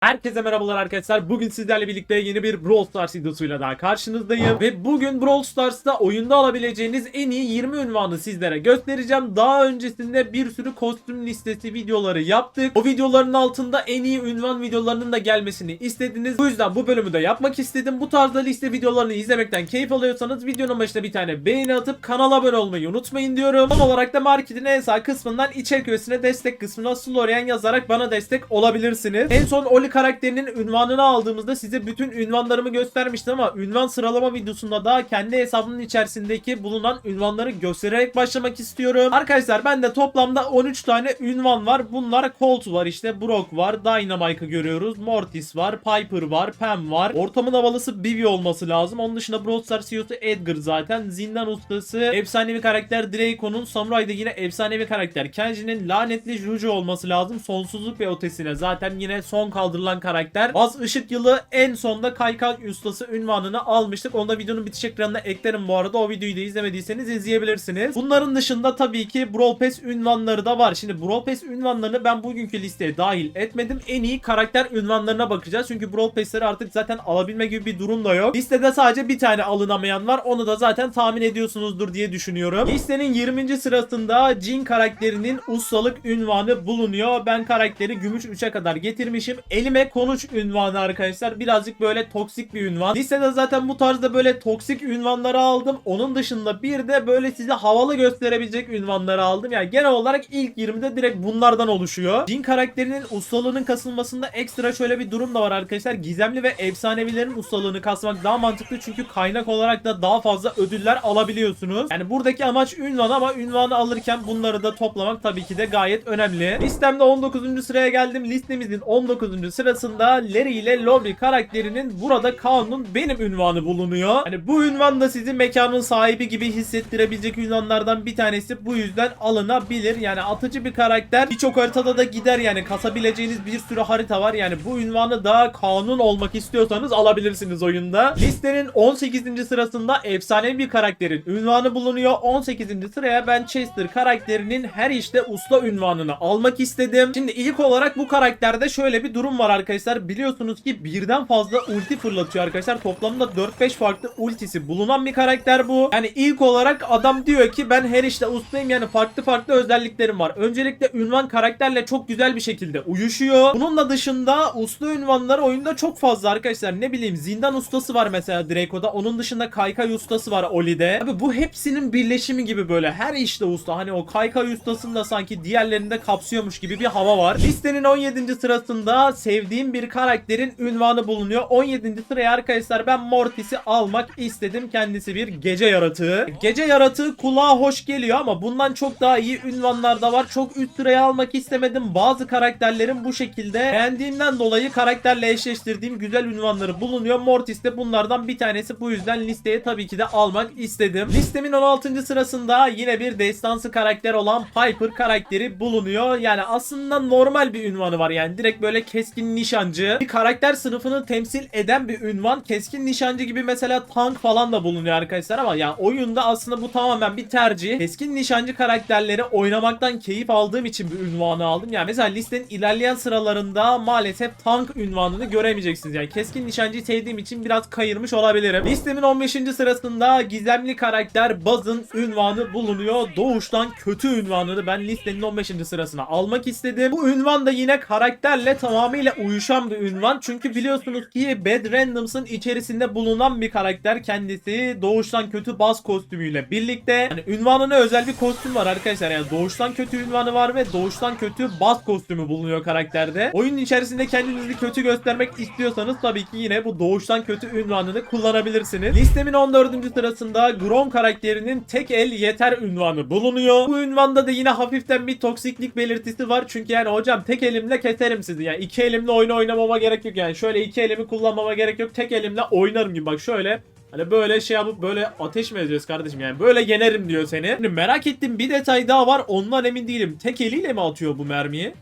Herkese merhabalar arkadaşlar. Bugün sizlerle birlikte yeni bir Brawl Stars videosuyla daha karşınızdayım. Ve bugün Brawl Stars'ta oyunda alabileceğiniz en iyi 20 ünvanı sizlere göstereceğim. Daha öncesinde bir sürü kostüm listesi videoları yaptık. O videoların altında en iyi ünvan videolarının da gelmesini istediniz. Bu yüzden bu bölümü de yapmak istedim. Bu tarzda liste videolarını izlemekten keyif alıyorsanız videonun başına bir tane beğeni atıp kanala abone olmayı unutmayın diyorum. Son olarak da marketin en sağ kısmından içerik üyesine destek kısmına Slorian yazarak bana destek olabilirsiniz. En son Oli karakterinin ünvanını aldığımızda size bütün ünvanlarımı göstermiştim ama ünvan sıralama videosunda da kendi hesabımın içerisindeki bulunan ünvanları göstererek başlamak istiyorum. Arkadaşlar bende toplamda 13 tane ünvan var. Bunlar Colt var işte, Brock var, Dynamite'ı görüyoruz, Mortis var, Piper var, Pam var. Ortamın havalısı Bibi olması lazım. Onun dışında Brawl CEO'su Edgar zaten. Zindan ustası, efsanevi karakter Draco'nun, Samurai'da yine efsanevi karakter Kenji'nin lanetli Juju olması lazım. Sonsuzluk ve ötesine zaten yine son kaldırılan karakter. Baz Işık Yılı en sonda Kaykan ustası ünvanını almıştık. Onu da videonun bitiş ekranına eklerim bu arada. O videoyu da izlemediyseniz izleyebilirsiniz. Bunların dışında tabii ki Brawl Pass ünvanları da var. Şimdi Brawl Pass ünvanlarını ben bugünkü listeye dahil etmedim. En iyi karakter ünvanlarına bakacağız. Çünkü Brawl Pass'leri artık zaten alabilme gibi bir durum da yok. Listede sadece bir tane alınamayan var. Onu da zaten tahmin ediyorsunuzdur diye düşünüyorum. Listenin 20. sırasında Jin karakterinin ustalık ünvanı bulunuyor. Ben karakteri gümüş 3'e kadar getirmişim. Elime konuş ünvanı arkadaşlar. Birazcık böyle toksik bir ünvan. Listede zaten bu tarzda böyle toksik ünvanları aldım. Onun dışında bir de böyle size havalı gösterebilecek ünvanları aldım. Yani genel olarak ilk 20'de direkt bunlardan oluşuyor. Jin karakterinin ustalığının kasılmasında ekstra şöyle bir durum da var arkadaşlar. Gizemli ve efsanevilerin ustalığını kasmak daha mantıklı çünkü kaynak olarak da daha fazla ödüller alabiliyorsunuz. Yani buradaki amaç ünvan ama ünvanı alırken bunları da toplamak tabii ki de gayet önemli. Listemde 19. sıraya geldim. Listemizin 19. sırasında Larry ile Lowry karakterinin burada Kaan'ın benim ünvanı bulunuyor. Hani bu ünvan da sizi mekanın sahibi gibi hissettirebilecek ünvanlardan bir tanesi. Bu yüzden alınabilir. Yani atıcı bir karakter. Birçok haritada da gider yani kasabileceğiniz bir sürü harita var. Yani bu ünvanı da kanun olmak istiyorsanız alabilirsiniz oyunda. Listenin 18. sırasında efsanevi bir karakterin ünvanı bulunuyor. 18. sıraya ben Chester karakterinin her işte usta ünvanını almak istedim. Şimdi ilk olarak bu karakterde şöyle bir durum var arkadaşlar. Biliyorsunuz ki birden fazla ulti fırlatıyor arkadaşlar. Toplamda 4-5 farklı ultisi bulunan bir karakter bu. Yani ilk olarak adam diyor ki ben her işte ustayım yani farklı farklı özelliklerim var. Öncelikle ünvan karakterle çok güzel bir şekilde uyuşuyor. Bununla dışında usta ünvanları oyunda çok fazla arkadaşlar. Ne bileyim zindan ustası var mesela Draco'da. Onun dışında kaykay ustası var Oli'de. Abi bu hepsinin birleşimi gibi böyle. Her işte usta. Hani o kaykay ustasını da sanki diğerlerinde kapsıyormuş gibi bir hava var. Listenin 17. sırasında sevdiğim bir karakterin ünvanı bulunuyor. 17. sıraya arkadaşlar ben Mortis'i almak istedim. Kendisi bir gece yaratığı. Gece yaratığı kulağa hoş geliyor ama bundan çok daha iyi ünvanlar da var. Çok üst sıraya almak istemedim. Bazı karakterlerin bu şekilde beğendiğimden dolayı karakterle eşleştirdiğim güzel ünvanları bulunuyor. Mortis de bunlardan bir tanesi. Bu yüzden listeye tabii ki de almak istedim. Listemin 16. sırasında yine bir destansı karakter olan Piper karakteri bulunuyor. Yani aslında normal bir ünvanı var. Yani direkt böyle keskin nişancı. Bir karakter sınıfını temsil eden bir ünvan. Keskin nişancı gibi mesela tank falan da bulunuyor arkadaşlar ama yani oyunda aslında bu tamamen bir tercih. Keskin nişancı karakterleri oynamaktan keyif aldığım için bir ünvanı aldım. Yani mesela listenin ilerleyen sıralarında maalesef tank ünvanını göremeyeceksiniz. Yani keskin nişancıyı sevdiğim için biraz kayırmış olabilirim. Listemin 15. sırasında gizemli karakter Buzz'ın ünvanı bulunuyor. Doğuştan kötü ünvanını ben listenin 15. sırasına almak istedim. Bu ünvan da yine karakterle tamamıyla uyuşan bir ünvan. Çünkü biliyorsunuz ki Bad Randoms'ın içerisinde bulunan bir karakter kendisi. Doğuştan kötü baz kostümüyle birlikte. Yani ünvanına özel bir kostüm var arkadaşlar. Yani doğuştan kötü ünvanı var ve doğuştan kötü baz kostümü bulunuyor karakterde. Oyunun içerisinde kendinizi kötü göstermek istiyorsanız tabii ki yine bu doğuştan kötü ünvanını kullanabilirsiniz. Listemin 14. sırasında Grom karakterinin tek el yeter ünvanı bulunuyor. Bu ünvanda da yine hafiften bir toksiklik belirtisi var. Çünkü yani hocam tek elimle keserim sizi. Yani iki elimle oyunu oynamama gerek yok. Yani şöyle iki elimi kullanmama gerek yok. Tek elimle oynarım gibi bak şöyle. Hani böyle şey yapıp böyle ateş mi ediyoruz kardeşim yani böyle yenerim diyor seni. Şimdi merak ettiğim bir detay daha var ondan emin değilim. Tek eliyle mi atıyor bu mermiyi?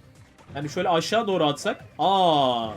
Yani şöyle aşağı doğru atsak. Aa.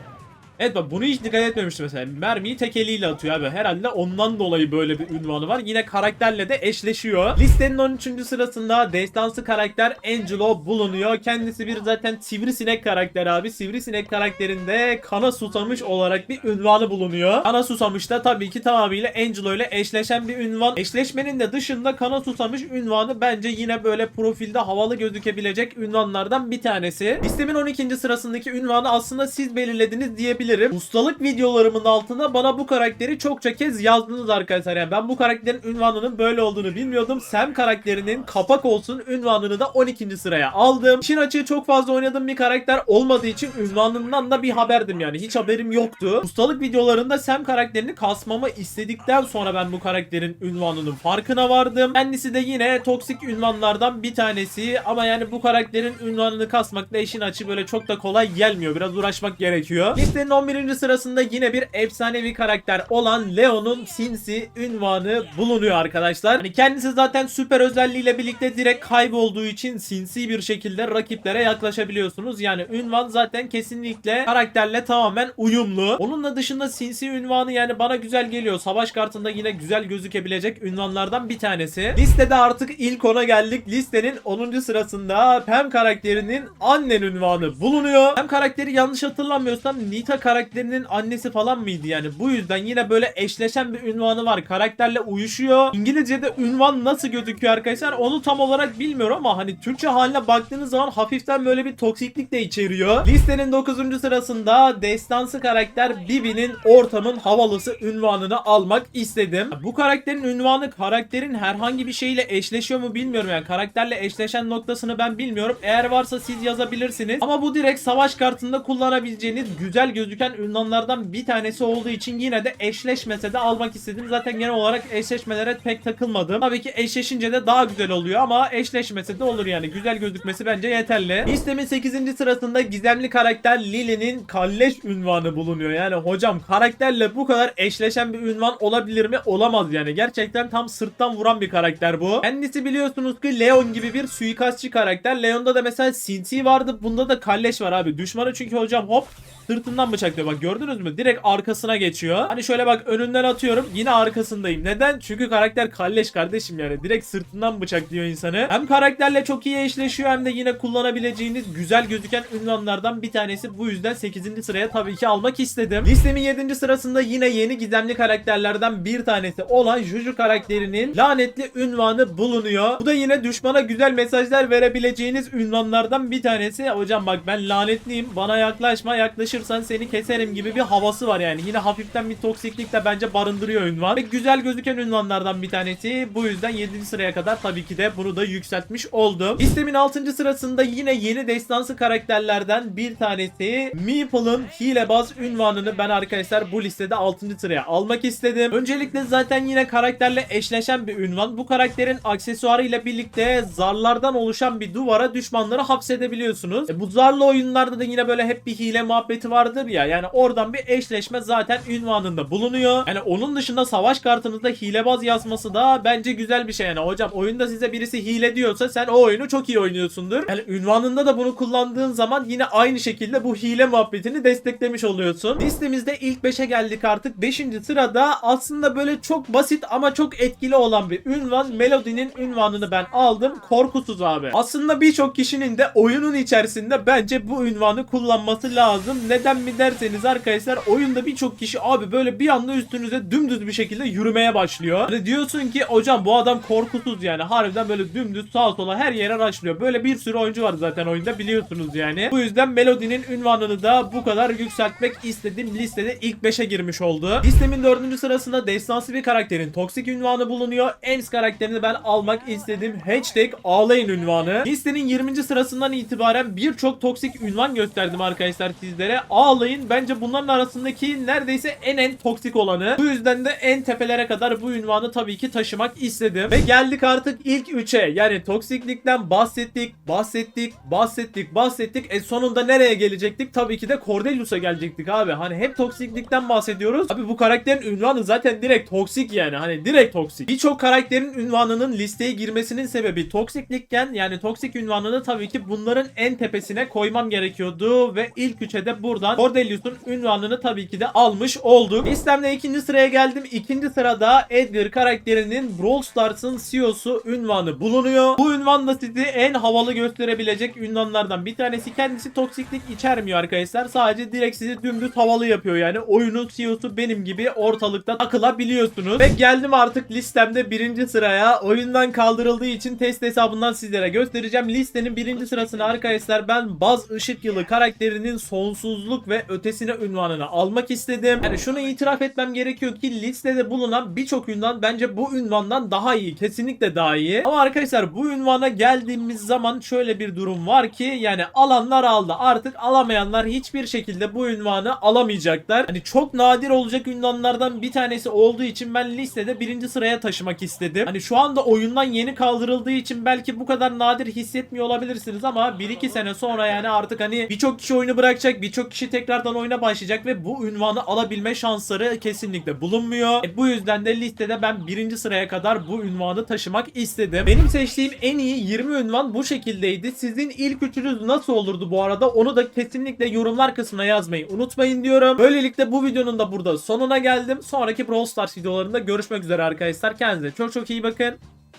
Evet bak bunu hiç dikkat etmemiştim mesela. Mermiyi tek eliyle atıyor abi. Herhalde ondan dolayı böyle bir ünvanı var. Yine karakterle de eşleşiyor. Listenin 13. sırasında destansı karakter Angelo bulunuyor. Kendisi bir zaten sivrisinek karakter abi. Sivrisinek karakterinde kana susamış olarak bir ünvanı bulunuyor. Kana susamış da tabii ki tamamıyla Angelo ile eşleşen bir ünvan. Eşleşmenin de dışında kana susamış ünvanı bence yine böyle profilde havalı gözükebilecek ünvanlardan bir tanesi. Listemin 12. sırasındaki ünvanı aslında siz belirlediniz diyebilirim. Ustalık videolarımın altına bana bu karakteri çokça kez yazdınız arkadaşlar. Yani ben bu karakterin ünvanının böyle olduğunu bilmiyordum. Sam karakterinin kapak olsun ünvanını da 12. sıraya aldım. İşin açığı çok fazla oynadığım bir karakter olmadığı için ünvanından da bir haberdim yani. Hiç haberim yoktu. Ustalık videolarında Sam karakterini kasmamı istedikten sonra ben bu karakterin ünvanının farkına vardım. Kendisi de yine toksik ünvanlardan bir tanesi ama yani bu karakterin ünvanını kasmak da işin açığı böyle çok da kolay gelmiyor. Biraz uğraşmak gerekiyor. Listenin 11. sırasında yine bir efsanevi karakter olan Leon'un sinsi ünvanı bulunuyor arkadaşlar. Hani kendisi zaten süper özelliğiyle birlikte direkt kaybolduğu için sinsi bir şekilde rakiplere yaklaşabiliyorsunuz. Yani ünvan zaten kesinlikle karakterle tamamen uyumlu. Onunla dışında sinsi ünvanı yani bana güzel geliyor. Savaş kartında yine güzel gözükebilecek ünvanlardan bir tanesi. Listede artık ilk ona geldik. Listenin 10. sırasında Pam karakterinin annen ünvanı bulunuyor. Pam karakteri yanlış hatırlamıyorsam Nita karakterinin annesi falan mıydı yani? Bu yüzden yine böyle eşleşen bir ünvanı var. Karakterle uyuşuyor. İngilizce'de ünvan nasıl gözüküyor arkadaşlar? Onu tam olarak bilmiyorum ama hani Türkçe haline baktığınız zaman hafiften böyle bir toksiklik de içeriyor. Listenin 9. sırasında destansı karakter Bibi'nin ortamın havalısı ünvanını almak istedim. Bu karakterin ünvanı karakterin herhangi bir şeyle eşleşiyor mu bilmiyorum yani. Karakterle eşleşen noktasını ben bilmiyorum. Eğer varsa siz yazabilirsiniz. Ama bu direkt savaş kartında kullanabileceğiniz güzel gözüken ünvanlardan bir tanesi olduğu için yine de eşleşmese de almak istedim. Zaten genel olarak eşleşmelere pek takılmadım. Tabii ki eşleşince de daha güzel oluyor ama eşleşmese de olur yani. Güzel gözükmesi bence yeterli. Listemin 8. sırasında gizemli karakter Lily'nin kalleş ünvanı bulunuyor. Yani hocam karakterle bu kadar eşleşen bir ünvan olabilir mi? Olamaz yani. Gerçekten tam sırttan vuran bir karakter bu. Kendisi biliyorsunuz ki Leon gibi bir suikastçı karakter. Leon'da da mesela sinsi vardı. Bunda da kalleş var abi. Düşmanı çünkü hocam hop sırtından bıçaklıyor. Bak gördünüz mü? Direkt arkasına geçiyor. Hani şöyle bak önünden atıyorum. Yine arkasındayım. Neden? Çünkü karakter kalleş kardeşim yani. Direkt sırtından bıçaklıyor insanı. Hem karakterle çok iyi eşleşiyor hem de yine kullanabileceğiniz güzel gözüken ünvanlardan bir tanesi. Bu yüzden 8. sıraya tabii ki almak istedim. Listemin 7. sırasında yine yeni gizemli karakterlerden bir tanesi olan Juju karakterinin lanetli ünvanı bulunuyor. Bu da yine düşmana güzel mesajlar verebileceğiniz ünvanlardan bir tanesi. Hocam bak ben lanetliyim. Bana yaklaşma. Yaklaşırsan seni keserim gibi bir havası var yani. Yine hafiften bir toksiklik de bence barındırıyor ünvan. Ve güzel gözüken ünvanlardan bir tanesi. Bu yüzden 7. sıraya kadar tabii ki de bunu da yükseltmiş oldum. Listemin 6. sırasında yine yeni destansı karakterlerden bir tanesi Meeple'ın hilebaz ünvanını ben arkadaşlar bu listede 6. sıraya almak istedim. Öncelikle zaten yine karakterle eşleşen bir ünvan. Bu karakterin aksesuarı ile birlikte zarlardan oluşan bir duvara düşmanları hapsedebiliyorsunuz. E, bu zarlı oyunlarda da yine böyle hep bir hile muhabbeti vardır ya. Yani oradan bir eşleşme zaten ünvanında bulunuyor. Yani onun dışında savaş kartınızda hilebaz yazması da bence güzel bir şey. Yani hocam oyunda size birisi hile diyorsa sen o oyunu çok iyi oynuyorsundur. Yani ünvanında da bunu kullandığın zaman yine aynı şekilde bu hile muhabbetini desteklemiş oluyorsun. Listemizde ilk 5'e geldik artık. 5. sırada aslında böyle çok basit ama çok etkili olan bir ünvan. Melody'nin ünvanını ben aldım. Korkusuz abi. Aslında birçok kişinin de oyunun içerisinde bence bu ünvanı kullanması lazım. Neden mi derseniz arkadaşlar oyunda birçok kişi abi böyle bir anda üstünüze dümdüz bir şekilde yürümeye başlıyor. Hani diyorsun ki hocam bu adam korkusuz yani. Harbiden böyle dümdüz sağa sola her yere raşlıyor. Böyle bir sürü oyuncu var zaten oyunda biliyorsunuz yani. Bu yüzden Melody'nin ünvanını da bu kadar yükseltmek istedim. Listede ilk 5'e girmiş oldu. Listemin 4. sırasında destansı bir karakterin toksik ünvanı bulunuyor. Ems karakterini ben almak istedim. Hashtag ağlayın ünvanı. Listenin 20. sırasından itibaren birçok toksik ünvan gösterdim arkadaşlar sizlere. Ağlayın bence bunların arasındaki neredeyse en en toksik olanı. Bu yüzden de en tepelere kadar bu ünvanı tabii ki taşımak istedim. Ve geldik artık ilk 3'e. Yani toksiklikten bahsettik, bahsettik, bahsettik, bahsettik. E sonunda nereye gelecektik? Tabii ki de Cordelius'a gelecektik abi. Hani hep toksiklikten bahsediyoruz. Abi bu karakterin ünvanı zaten direkt toksik yani. Hani direkt toksik. Birçok karakterin ünvanının listeye girmesinin sebebi toksiklikken yani toksik ünvanını tabii ki bunların en tepesine koymam gerekiyordu ve ilk 3'e de buradan Cordelius Aurelius'un ünvanını tabii ki de almış olduk. Listemde ikinci sıraya geldim. İkinci sırada Edgar karakterinin Brawl Stars'ın CEO'su ünvanı bulunuyor. Bu ünvan da sizi en havalı gösterebilecek ünvanlardan bir tanesi. Kendisi toksiklik içermiyor arkadaşlar. Sadece direkt sizi dümdüz havalı yapıyor yani. Oyunun CEO'su benim gibi ortalıkta takılabiliyorsunuz. Ve geldim artık listemde birinci sıraya. Oyundan kaldırıldığı için test hesabından sizlere göstereceğim. Listenin birinci sırasına arkadaşlar ben Baz Işık Yılı karakterinin sonsuzluk ve ötesine ünvanını almak istedim. Yani şunu itiraf etmem gerekiyor ki listede bulunan birçok ünvan bence bu ünvandan daha iyi. Kesinlikle daha iyi. Ama arkadaşlar bu ünvana geldiğimiz zaman şöyle bir durum var ki yani alanlar aldı. Artık alamayanlar hiçbir şekilde bu ünvanı alamayacaklar. Hani çok nadir olacak ünvanlardan bir tanesi olduğu için ben listede birinci sıraya taşımak istedim. Hani şu anda oyundan yeni kaldırıldığı için belki bu kadar nadir hissetmiyor olabilirsiniz ama 1-2 sene sonra yani artık hani birçok kişi oyunu bırakacak, birçok kişi tekrardan oyuna başlayacak ve bu ünvanı alabilme şansları kesinlikle bulunmuyor. E, bu yüzden de listede ben birinci sıraya kadar bu ünvanı taşımak istedim. Benim seçtiğim en iyi 20 ünvan bu şekildeydi. Sizin ilk üçünüz nasıl olurdu bu arada? Onu da kesinlikle yorumlar kısmına yazmayı unutmayın diyorum. Böylelikle bu videonun da burada sonuna geldim. Sonraki Brawl Stars videolarında görüşmek üzere arkadaşlar. Kendinize çok çok iyi bakın.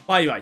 Bay bay.